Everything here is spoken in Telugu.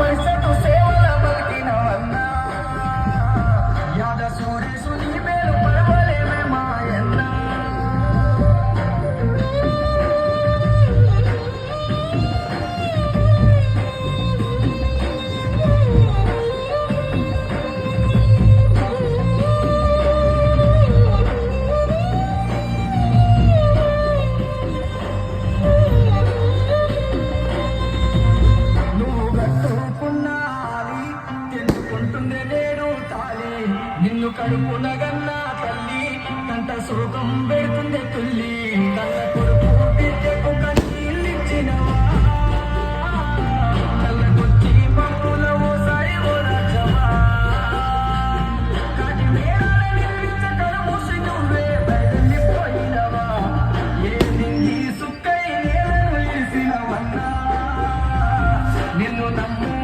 పరిషత్ సేవల బతికినవన్నా యాద సూర్య సుని కడుపునగన్న తల్లి కంట శోకం పెడుతుంది తుల్లి. కన్న కొడుకు బిడ్డకు కన్నీళ్ళిచ్చినవా కళ్ళకొచ్చి మమ్ముల ఓసారి ఓ రాజవా కాటి మేడాల నిర్మించ కడుమూసి నువ్వే బయలుపోయినవా ఏ సుక్కై నేలను ఇసినవన్నా నిన్ను నమ్ము